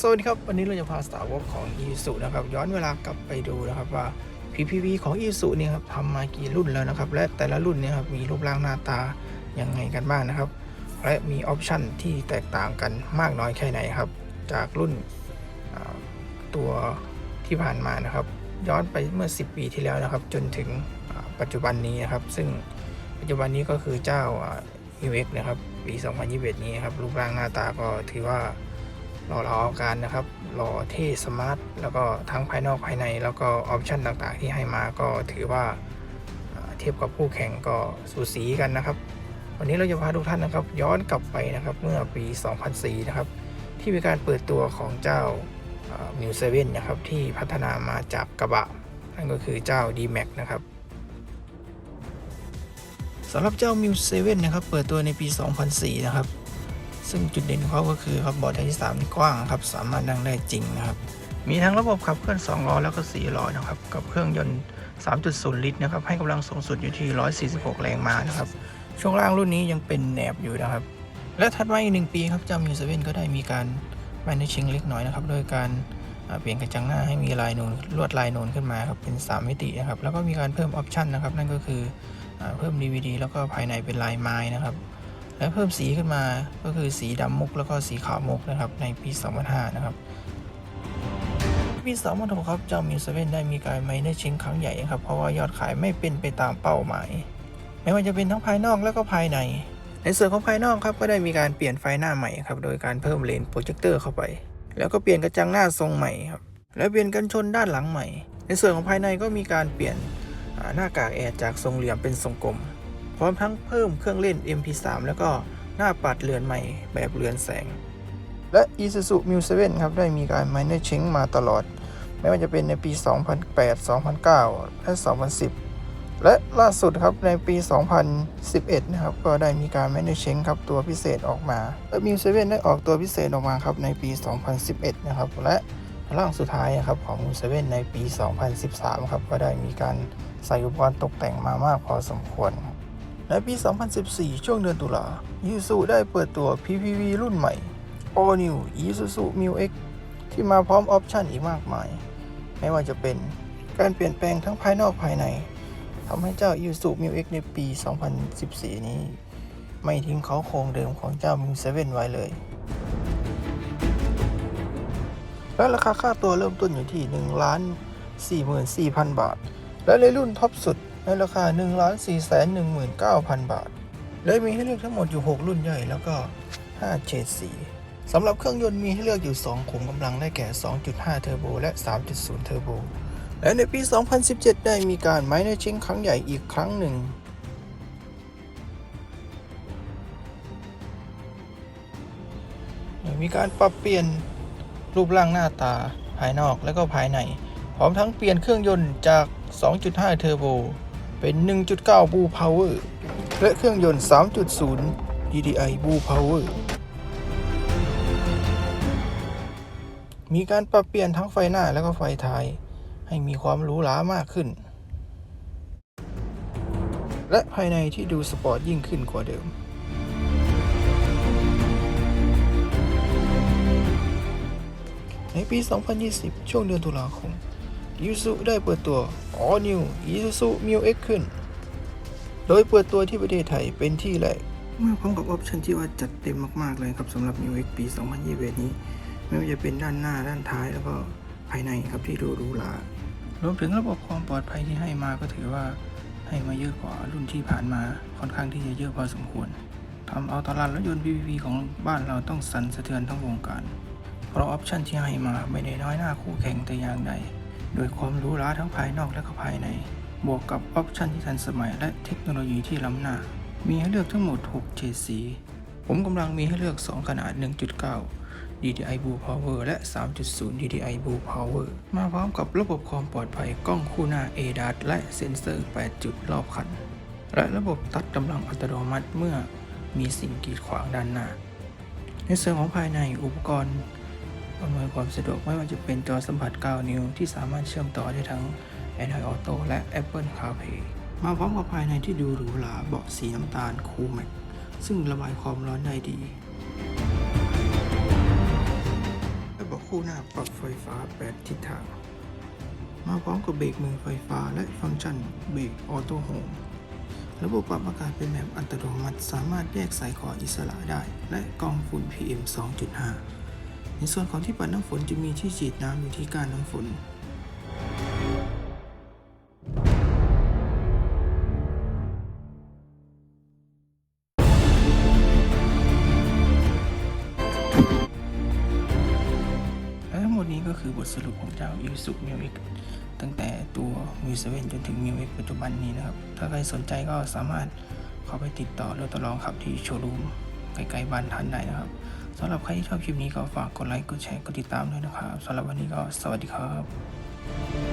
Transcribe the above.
สวัสดีครับ วันนี้เราจะพาสาวกของ e s u นะครับ ย้อนเวลากลับไปดูนะครับว่า PPV ของ e s u เนี่ยครับทำมากี่รุ่นแล้วนะครับ และแต่ละรุ่นเนี่ยครับมีรูปร่างหน้าตายังไงกันบ้างนะครับ และมีออปชันที่แตกต่างกันมากน้อยแค่ไหนครับ จากรุ่นตัวที่ผ่านมานะครับ ย้อนไปเมื่อ 10 ปีที่แล้วนะครับ จนถึงปัจจุบันนี้นะครับ ซึ่งปัจจุบันนี้ก็คือเจ้าอ่า UX นะครับปี 2021 นี้ครับรูปร่างหน้าตาก็ถือว่า หล่อเหลาเอาการนะครับหล่อเท่สมาร์ทแล้วก็ทั้งภายนอกภายใน แล้วก็ออปชันต่างๆ ที่ให้มาก็ถือว่าเทียบกับคู่แข่งก็สูสีกันนะครับ วันนี้เราจะพาทุกท่านนะครับ ย้อนกลับไปนะครับเมื่อปี 2004 นะครับ ที่มีการเปิดตัวของเจ้ามิวเซเว่นนะครับที่พัฒนามาจากกระบะ นั่นก็คือเจ้า D-Max นะครับสำหรับเจ้า m ิ s 7นะครับ เปิดตัวในปี 2004 นะครับ ซึ่งจุดเด่นของเขาก็คือครับบอร์ดไทยที่3นี่กว้างครับ สามารถนั่งได้จริงนะครับ มีทั้งระบบขับเคลื่อน 2 ล้อแล้วก็ 4 ล้อนะครับ กับเครื่องยนต์ 3.0 ลิตรนะครับ ให้กำลังสูงสุดอยู่ที่ 146 แรงม้านะครับ ช่วงล่างรุ่นนี้ยังเป็นแหนบอยู่นะครับ และถัดมาอีกหนึ่งปีครับจ้ามิวเซเว่นก็ได้มีการแมนชิงเล็กน้อยนะครับ โดยการเปลี่ยนกระจังหน้าให้มีลายนูนลวดลายนูนขึ้นมาครับเป็น 3 มิตินะครับ แล้วก็มีการเพิ่มออปชันนะครับ นั่นก็คือเพิ่ม DVD แล้วก็ภายในเป็นลายไม้นะครับ และเพิ่มสีขึ้นมาก็คือสีดำมุกแล้วก็สีขาวมุกนะครับในปี 2005 นะครับปี2006ครับเจ้ามิวเซเว่นได้มีการไมเนอร์ชิงครั้งใหญ่ครับเพราะว่ายอดขายไม่เป็นไปตามเป้าหมาย ไม่ว่าจะเป็นทั้งภายนอกแล้วก็ภายใน ในส่วนของภายนอกครับก็ได้มีการเปลี่ยนไฟหน้าใหม่ครับโดยการเพิ่มเลนส์โปรเจคเตอร์เข้าไป แล้วก็เปลี่ยนกระจังหน้าทรงใหม่ครับแล้วเปลี่ยนกันชนด้านหลังใหม่ ในส่วนของภายในก็มีการเปลี่ยนหน้ากากแอร์จากทรงเหลี่ยมเป็นทรงกลม พร้อมทั้งเพิ่มเครื่องเล่น MP3 แล้วก็หน้าปัดเรือนใหม่แบบเรือนแสง และ Isuzu m u 7 ครับได้มีการ minor change มาตลอด ไม่ว่าจะเป็นในปี 2008 2009 และ 2010 และล่าสุดครับในปี 2011 นะครับ ก็ได้มีการ minor change ครับตัวพิเศษออกมาและ m u 7ได้ออกตัวพิเศษออกมาครับในปี 2011 นะครับ และร่างสุดท้ายนะครับของ m u 7ในปี 2013 ครับก็ได้มีการใส่อุปกรณ์ตกแต่งมามากพอสมควร ในปี 2014 ช่วงเดือนตุลา Isuzu ได้เปิดตัว PPV รุ่นใหม่ All New Isuzu Mu X ที่มาพร้อมออปชันอีกมากมาย ไม่ว่าจะเป็นการเปลี่ยนแปลงทั้งภายนอกภายในทำให้เจ้า Isuzu Mu X ในปี 2014 นี้ ไม่ทิ้งเขาโครงเดิมของเจ้า Mu 7 ไว้เลย และราคาค่าตัวเริ่มต้นอยู่ที่1ล้าน44,000 บาท และในรุ่นท็อปสุด ในราคา 1 4 1 9 0 0 0 บาทและมีให้เลือกทั้งหมดอยู่ 6 รุ่นใหญ่แล้วก็ 5 เฉดสีสำหรับเครื่องยนต์มีให้เลือกอยู่ 2 ขุมกำลังได้แก่ 2.5 เทอร์โบและ 3.0 เทอร์โบ และในปี 2017 ได้มีการไมเนชิงครั้งใหญ่อีกครั้งหนึ่งมีการปรับเปลี่ยนรูปร่างหน้าตาภายนอกและก็ภายใน พร้อมทั้งเปลี่ยนเครื่องยนต์จาก 2.5 เทอร์โบ เป็น 1.9 Blue Power และเครื่องยนต์ 3.0 DDI Blue Power มีการปรับเปลี่ยนทั้งไฟหน้าและก็ไฟท้าย ให้มีความหรูหรามากขึ้น และภายในที่ดูสปอร์ตยิ่งขึ้นกว่าเดิม ในปี 2020 ช่วงเดือนตุลาคม ยูซุได้เปิดตัว All New Isuzu Mu X ขึ้น โดยเปิดตัวที่ประเทศไทยเป็นที่แรก มาพร้อมกับออปชันที่ว่าจัดเต็มมาก ๆ เลยครับสำหรับ Mu X ปี 2021 นี้ ไม่ว่าจะเป็นด้านหน้าด้านท้ายแล้วก็ภายในครับที่ดูหรูหรารวมถึงระบบความปลอดภัยที่ให้มาก็ถือว่าให้มาเยอะกว่ารุ่นที่ผ่านมาค่อนข้างที่จะเยอะพอสมควรทำเอาตลาดรถยนต์ PPV ของบ้านเราต้องสั่นสะเทือนทั้งวงการ เพราะออปชันที่ให้มาไม่ได้น้อยหน้าคู่แข่งแต่อย่างใด โดยความรู้ราทั้งภายนอกและก็ภายใน บวกกับออปชันที่ทันสมัยและเทคโนโลยีที่ล้ำหน้า มีให้เลือกทั้งหมด 6 เฉดสี ผมกำลังมีให้เลือก 2 ขนาด 1.9 DDI Blue Power และ 3.0 DDI Blue Power มาพร้อมกับระบบความปลอดภัยกล้องคู่หน้า ADAS และเซ็นเซอร์ 8 จุดรอบคัน และระบบตัดกำลังอัตโนมัติเมื่อมีสิ่งกีดขวางด้านหน้า ในส่วนของภายในอุปกรณ์ อำนวยความสะดวกไม่ว่าจะเป็นจอสัมผัส 9 นิ้ว ที่สามารถเชื่อมต่อได้ทั้ง Android Auto และ Apple CarPlay มาพร้อมกับภายในที่ดูหรูหราเบาะสีน้ำตาลคูลแม็กซึ่งระบายความร้อนได้ดี และเบาะคู่หน้าปรับไฟฟ้า 8 ทิศทาง มาพร้อมกับเบรกมือไฟฟ้าและฟังก์ชันเบรกออโต้โฮมระบบปรับอากาศเป็นแบบอัตโนมัติ สามารถแยกสายคออิสระได้ และกรองฝุ่น PM 2.5 ในส่วนของที่ปัดน้ำฝนจะมีที่ฉีดน้ำอยู่ที่กานน้ำฝนและทั้งหมดนี้ก็คือบทสรุปของเจ้า i s u m i w i ตั้งแต่ตัว m 7จนถึง m ิ w ปัจจุบันนี้นะครับ ถ้าใครสนใจก็สามารถเข้าไปติดต่อรถทดลองขับที่โชว์รูมใกล้ๆบ้านท่านได้นะครับ สำหรับใครที่ชอบคลิปนี้ก็ฝากกดไลค์ กดแชร์ กดติดตามด้วยนะครับสำหรับวันนี้ก็สวัสดีครับ